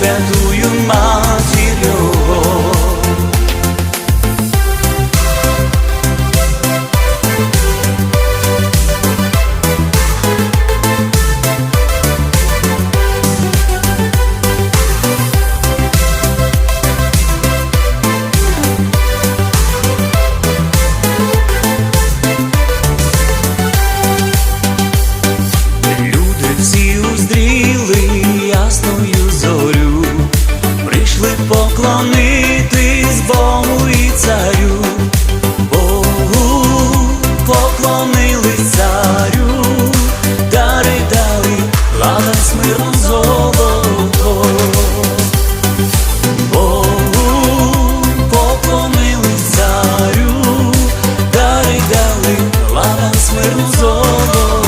wär du jung, Mann. поклонитись Богу і царю, Богу поклонили.